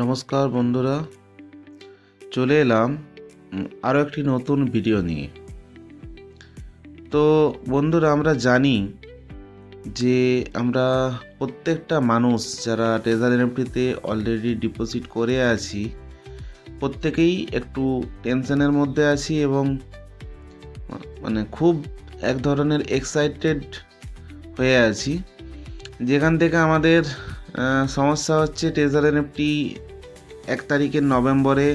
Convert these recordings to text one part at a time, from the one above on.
নমস্কার বন্ধুরা। চলে এলাম আরও একটি নতুন ভিডিও নিয়ে। তো বন্ধুরা, আমরা জানি যে আমরা প্রত্যেকটা মানুষ যারা ট্রেজার এনএফটিতে অলরেডি ডিপোজিট করে আছি, প্রত্যেকেই একটু টেনশনের মধ্যে আছি এবং মানে খুব এক ধরনের এক্সাইটেড হয়ে আছি। যেখান থেকে আমাদের সমস্যা হচ্ছে ট্রেজার এনএফটি এক তারিখের নভেম্বরে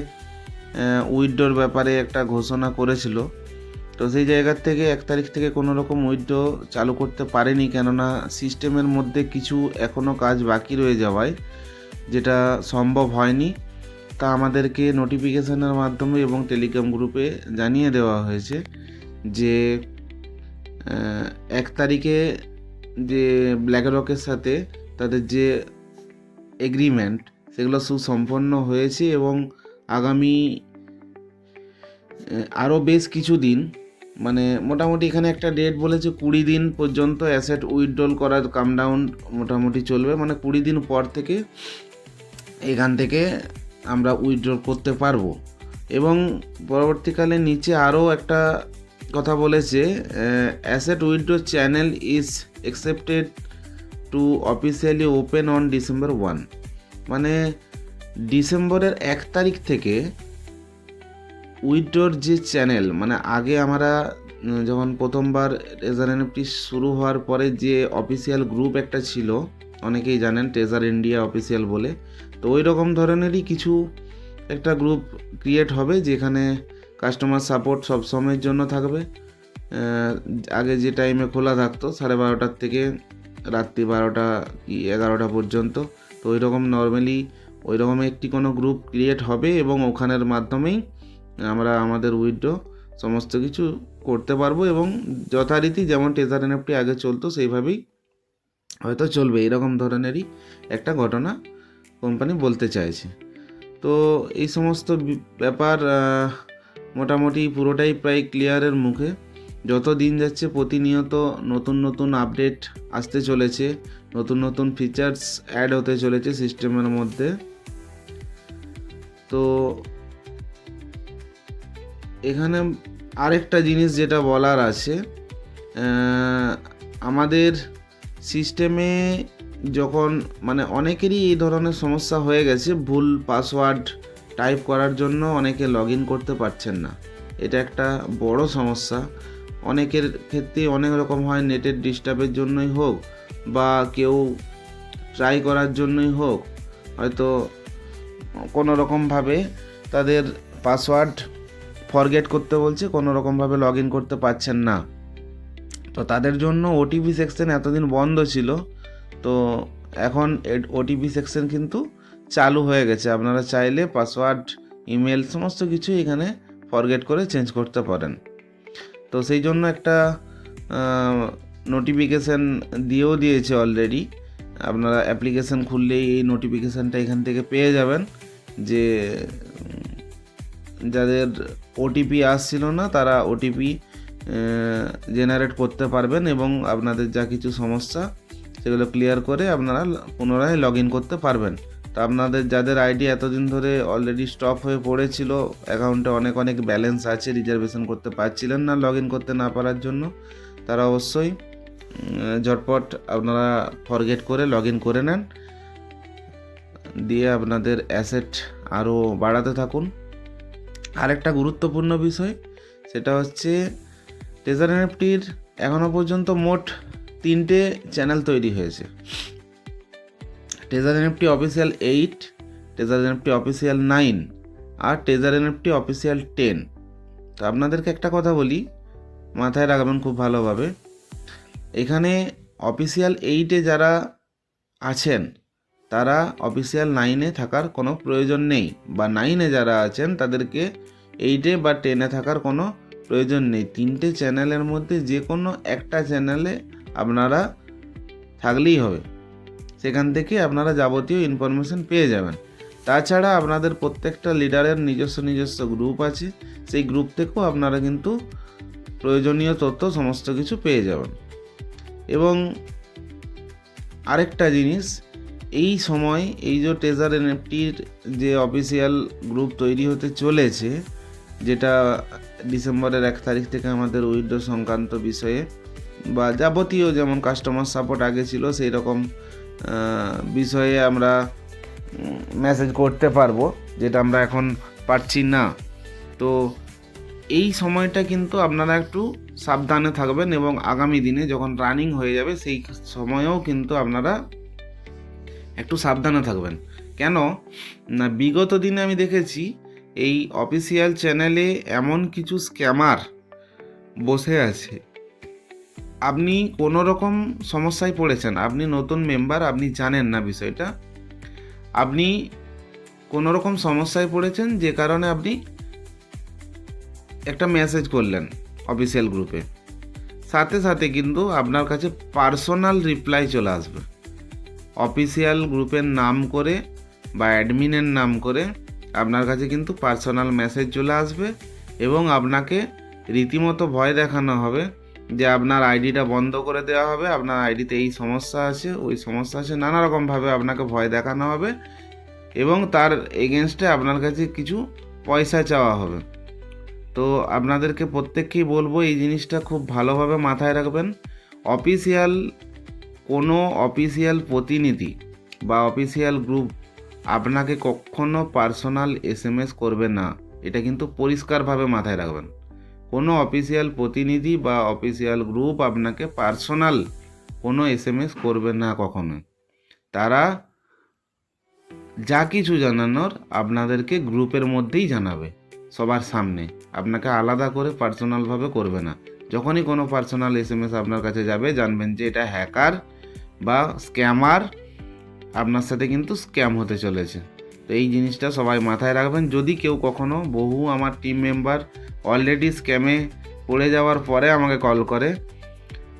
উইথড্রোর ব্যাপারে একটা ঘোষণা করেছিল। তো সেই জায়গার থেকে এক তারিখ থেকে কোনো রকম উইথড্রো চালু করতে পারেনি, কেননা সিস্টেমের মধ্যে কিছু এখনও কাজ বাকি রয়ে যাওয়ায়, যেটা সম্ভব হয়নি। তা আমাদেরকে নোটিফিকেশনের মাধ্যমে এবং টেলিগ্রাম গ্রুপে জানিয়ে দেওয়া হয়েছে যে এক তারিখে যে ব্ল্যাক রকের সাথে তাদের যে এগ্রিমেন্ট সেগুলো সুসম্পন্ন হয়েছে এবং আগামী আরও বেশ কিছু দিন মানে মোটামুটি এখানে একটা ডেট বলেছে, কুড়ি দিন পর্যন্ত অ্যাসেট উইথড্রল করার কামডাউন মোটামুটি চলবে মানে কুড়ি দিন পর থেকে এখান থেকে আমরা উইথড্রল করতে পারব। এবং পরবর্তীকালে নিচে আরও একটা কথা বলেছে asset withdraw channel is accepted to officially open on December one মানে ডিসেম্বরের এক তারিখ থেকে উইডোর যে চ্যানেল মানে আগে আমরা যখন প্রথমবার ট্রেজার এনএফটি শুরু হওয়ার পরে যে অফিসিয়াল গ্রুপ একটা ছিল, অনেকেই জানেন ট্রেজার ইন্ডিয়া অফিসিয়াল বলে, তো ওই রকম ধরনেরই কিছু একটা গ্রুপ ক্রিয়েট হবে যেখানে কাস্টমার সাপোর্ট সব সময়ের জন্য থাকবে। আগে যে টাইমে খোলা থাকতো, সাড়ে বারোটার থেকে রাত্রি বারোটা কি এগারোটা পর্যন্ত। তো ওই রকম নর্মালি ওই রকম একটি কোনো গ্রুপ ক্রিয়েট হবে এবং ওখানের মাধ্যমেই আমরা আমাদের উইড্রো সমস্ত কিছু করতে পারব এবং যথারীতি যেমন টেজার এনএফটি আগে চলতো, সেইভাবেই হয়তো চলবে। এরকম ধরনেরই একটা ঘটনা কোম্পানি বলতে চাইছে। তো এই সমস্ত ব্যাপার মোটামুটি পুরোটাই প্রায় ক্লিয়ারের মুখে। যত দিন যাচ্ছে প্রতিনিয়ত নতুন নতুন আপডেট আসতে চলেছে, নতুন নতুন ফিচার্স অ্যাড হতে চলেছে সিস্টেমের মধ্যে। তো এখানে আরেকটা জিনিস যেটা বলার আছে আমাদের সিস্টেমে যখন মানে অনেকেরই এই ধরনের সমস্যা হয়ে গেছে, ভুল পাসওয়ার্ড টাইপ করার জন্য অনেকে লগ ইন করতে পারছেন না। এটা একটা বড় সমস্যা। অনেকের ক্ষেত্রে অনেক রকম হয় নেটের ডিস্টার্বের জন্যই হোক বা কেউ ট্রাই করার জন্যই হোক। হয়তো কোনো রকমভাবে তাদের পাসওয়ার্ড ফরগেট করতে বলছে, কোনো রকমভাবে লগ ইন করতে পারছেন না। তো তাদের জন্য ওটিপি সেকশন এতদিন বন্ধ ছিল, তো এখন ওটিপি সেকশন কিন্তু চালু হয়ে গেছে। আপনারা চাইলে পাসওয়ার্ড, ইমেল, সমস্ত কিছু এখানে ফরগেট করে চেঞ্জ করতে পারেন। তো সেই জন্য একটা নোটিফিকেশান দিয়েও দিয়েছে অলরেডি আপনারা অ্যাপ্লিকেশান খুললেই এই নোটিফিকেশানটা এখান থেকে পেয়ে যাবেন যে যাদের ওটিপি আসছিল না, তারা ওটিপি জেনারেট করতে পারবেন এবং আপনাদের যা কিছু সমস্যা, সেগুলো ক্লিয়ার করে আপনারা পুনরায় লগ ইন করতে পারবেন। তো আপনাদের যাদের আইডি এতদিন ধরে অলরেডি স্টপ হয়ে পড়েছিল অ্যাকাউন্টে অনেক অনেক ব্যালেন্স আছে রিজার্ভেশন করতে পারছিলেন না লগ ইন করতে না পারার জন্য, তারা অবশ্যই ঝটপট আপনারা ফরগেট করে লগ ইন করে নেন। দিয়ে আপনাদের অ্যাসেট আরও বাড়াতে থাকুন। আরেকটা গুরুত্বপূর্ণ বিষয়, সেটা হচ্ছে ট্রেজার এনএফটির এখনও পর্যন্ত মোট তিনটে চ্যানেল তৈরি হয়েছে। Treasure NFT official eight treasure NFT official nine আর ট্রেজার এনএফটি অফিসিয়াল টেন তো আপনাদেরকে একটা কথা বলি, মাথায় রাখবেন খুব ভালোভাবে। এখানে অফিসিয়াল এইটে যারা আছেন, তারা অফিসিয়াল নাইনে থাকার কোনো প্রয়োজন নেই বা নাইনে যারা আছেন, তাদেরকে এইটে বা টেনে থাকার কোনো প্রয়োজন নেই। তিনটে চ্যানেলের মধ্যে যে কোনো একটা চ্যানেলে আপনারা থাকলেই হবে। সেখান থেকে আপনারা যাবতীয় ইনফরমেশন পেয়ে যাবেন। তাছাড়া আপনাদের প্রত্যেকটা লিডারের নিজস্ব নিজস্ব গ্রুপ আছে। সেই গ্রুপ থেকেও আপনারা কিন্তু প্রয়োজনীয় তথ্য, সমস্ত কিছু পেয়ে যাবেন। এবং আরেকটা জিনিস, এই সময় এই যে ট্রেজার এনএফটির যে অফিসিয়াল গ্রুপ তৈরি হতে চলেছে, যেটা ডিসেম্বরের এক তারিখ থেকে আমাদের উইন্ডো সংক্রান্ত বিষয়ে বা যাবতীয় যেমন কাস্টমার সাপোর্ট আগে ছিল সেই রকম বিষয়ে আমরা মেসেজ করতে পারব, যেটা আমরা এখন পারছি না। তো এই সময়টা কিন্তু আপনারা একটু সাবধানে থাকবেন এবং আগামী দিনে যখন রানিং হয়ে যাবে, সেই সময়েও কিন্তু আপনারা একটু সাবধানে থাকবেন। কেন? না, বিগত দিনে আমি দেখেছি, এই অফিসিয়াল চ্যানেলে এমন কিছু স্ক্যামার বসে আছে। আপনি কোনো রকম সমস্যায় পড়েছেন, আপনি নতুন মেম্বার আপনি জানেন না বিষয়টা। আপনি কোনো রকম সমস্যায় পড়েছেন, যে কারণে আপনি একটা মেসেজ করলেন অফিসিয়াল গ্রুপে সাথে সাথে কিন্তু আপনার কাছে পার্সোনাল রিপ্লাই চলে আসবে। অফিসিয়াল গ্রুপের নাম করে বা অ্যাডমিনের নাম করে আপনার কাছে কিন্তু পার্সোনাল মেসেজ চলে আসবে এবং আপনাকে রীতিমতো ভয় দেখানো হবে। যে আপনার আইডিটা বন্ধ করে দেওয়া হবে, আপনার আইডিতে এই সমস্যা আছে, ওই সমস্যা আছে, নানা রকমভাবে আপনাকে ভয় দেখানো হবে এবং তার এগেনস্টে আপনার কাছে কিছু পয়সা চাওয়া হবে। তো আপনাদেরকে প্রত্যেককেই বলব, এই জিনিসটা খুব ভালোভাবে মাথায় রাখবেন। অফিসিয়াল কোনো অফিসিয়াল প্রতিনিধি বা অফিসিয়াল গ্রুপ আপনাকে কখনো পার্সোনাল এস করবে না। এটা কিন্তু পরিষ্কারভাবে মাথায় রাখবেন। কোনো অফিসিয়াল প্রতিনিধি বা অফিসিয়াল গ্রুপ আপনাকে পার্সোনাল কোনো এস এম এস করবে না কখনো তারা যা কিছু জানানোর আপনাদেরকে গ্রুপের মধ্যেই জানাবে, সবার সামনে। আপনাকে আলাদা করে পার্সোনালভাবে করবে না। যখনই কোনো পার্সোনাল এস এম এস আপনার কাছে যাবে, জানবেন যে এটা হ্যাকার বা স্ক্যামার, আপনার সাথে কিন্তু স্ক্যাম হতে চলেছে। তো এই জিনিসটা সবাই মাথায় রাখবেন। যদি কেউ কখনো বহু আমার টিম মেম্বার অলরেডি স্ক্যামে পড়ে যাওয়ার পরে আমাকে কল করে,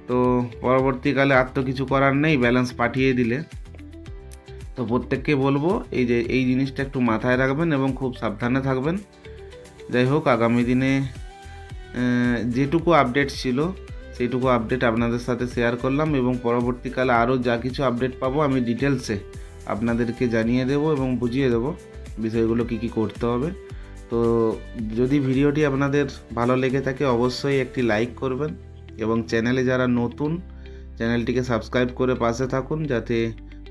তো পরবর্তীকালে আর তো কিছু করার নেই ব্যালেন্স পাঠিয়ে দিলে। তো প্রত্যেককে বলব, এই যে, এই জিনিসটা একটু মাথায় রাখবেন এবং খুব সাবধানে থাকবেন। যাই হোক, আগামী দিনে যেটুকু আপডেট ছিল, সেইটুকু আপডেট আপনাদের সাথে শেয়ার করলাম এবং পরবর্তীকালে আরও যা কিছু আপডেট পাবো আমি ডিটেলসে আপনাদেরকে জানিয়ে দেবো এবং বুঝিয়ে দেবো বিষয়গুলো কী কী করতে হবে। তো যদি ভিডিওটি আপনাদের ভালো লেগে থাকে, অবশ্যই একটি লাইক করবেন এবং চ্যানেলে যারা নতুন, চ্যানেলটিকে সাবস্ক্রাইব করে পাশে থাকুন যাতে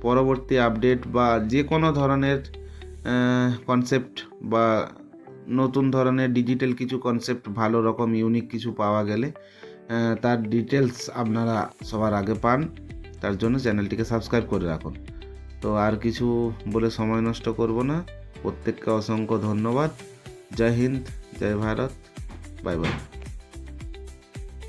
পরবর্তী আপডেট বা যে কোনো ধরনের কনসেপ্ট বা নতুন ধরনের ডিজিটাল কিছু কনসেপ্ট ভালো রকম ইউনিক কিছু পাওয়া গেলে তার ডিটেলস আপনারা সবার আগে পান। তার জন্য চ্যানেলটিকে সাবস্ক্রাইব করে রাখুন। তো আর কিছু বলে সময় নষ্ট করব না। প্রত্যেককে অসংখ্য ধন্যবাদ। জয় হিন্দ, জয় ভারত, বাই বাই।